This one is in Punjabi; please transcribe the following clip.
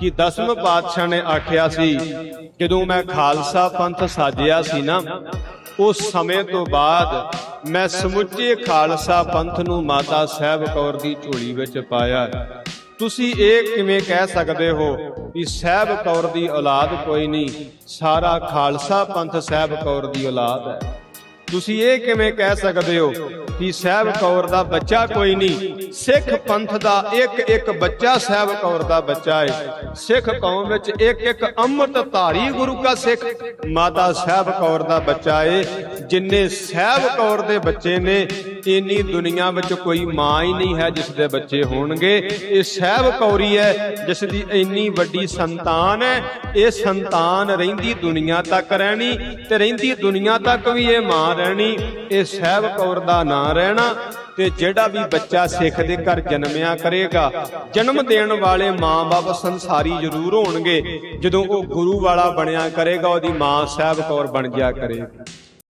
ਕਿ ਦਸਮ ਪਾਤਸ਼ਾਹ ਨੇ ਆਖਿਆ ਸੀ, ਜਦੋਂ ਮੈਂ ਖਾਲਸਾ ਪੰਥ ਸਾਜਿਆ ਸੀ ਨਾ, ਉਸ ਸਮੇਂ ਤੋਂ ਬਾਅਦ ਮੈਂ ਸਮੁੱਚੇ ਖਾਲਸਾ ਪੰਥ ਨੂੰ ਮਾਤਾ ਸਾਹਿਬ ਕੌਰ ਦੀ ਝੋਲੀ ਵਿੱਚ ਪਾਇਆ। ਤੁਸੀਂ ਇਹ ਕਿਵੇਂ ਕਹਿ ਸਕਦੇ ਹੋ ਕਿ ਸਾਹਿਬ ਕੌਰ ਦੀ ਔਲਾਦ ਕੋਈ ਨਹੀਂ, ਸਾਰਾ ਖਾਲਸਾ ਪੰਥ ਸਾਹਿਬ ਕੌਰ ਦੀ ਔਲਾਦ ਹੈ? ਤੁਸੀਂ ਇਹ ਕਿਵੇਂ ਕਹਿ ਸਕਦੇ ਹੋ ਕਿ ਸਾਹਿਬ ਕੌਰ ਦਾ ਬੱਚਾ ਕੋਈ ਨਹੀਂ ਸਿੱਖ ਪੰਥ ਦਾ ਇੱਕ ਇੱਕ ਬੱਚਾ ਸਾਹਿਬ ਕੌਰ ਦਾ ਬੱਚਾ ਹੈ ਸਿੱਖ ਕੌਮ ਵਿੱਚ ਇੱਕ ਇੱਕ ਅੰਮ੍ਰਿਤ ਧਾਰੀ ਗੁਰੂ ਕਾ ਸਿੱਖ ਮਾਤਾ ਸਾਹਿਬ ਕੌਰ ਦਾ ਬੱਚਾ ਹੈ ਜਿੰਨੇ ਸਾਹਿਬ ਕੌਰ ਦੇ ਬੱਚੇ ਨੇ, ਇੰਨੀ ਦੁਨੀਆ ਵਿੱਚ ਕੋਈ ਮਾਂ ਹੀ ਨਹੀਂ ਹੈ ਜਿਸ ਦੇ ਬੱਚੇ ਹੋਣਗੇ। ਇਹ ਸਾਹਿਬ ਕੌਰੀ ਹੈ, ਜਿਸ ਦੀ ਇੰਨੀ ਵੱਡੀ ਸੰਤਾਨ ਹੈ। ਇਹ ਸੰਤਾਨ ਰਹਿੰਦੀ ਦੁਨੀਆ ਤੱਕ ਰਹਿਣੀ ਤੇ ਰਹਿੰਦੀ ਦੁਨੀਆ ਤੱਕ ਵੀ ਇਹ ਮਾਂ ਰਹਿਣੀ। ਇਹ ਸਾਹਿਬ ਕੌਰ ਦਾ ਨਾਂ ਰਹਿਣਾ ਤੇ ਜਿਹੜਾ ਵੀ ਬੱਚਾ ਸਿੱਖ ਸਿੱਖ ਦੇ ਘਰ ਜਨਮਿਆ ਕਰੇਗਾ। ਜਨਮ ਦੇਣ ਵਾਲੇ ਮਾਂ-ਬਾਪ ਸੰਸਾਰੀ ਜ਼ਰੂਰ ਹੋਣਗੇ। ਜਦੋਂ ਉਹ ਗੁਰੂ ਵਾਲਾ ਬਣਿਆ ਕਰੇਗਾ, ਉਹਦੀ ਮਾਂ ਸਾਹਿਬ ਕੌਰ ਬਣ ਜਾ ਕਰੇਗੀ।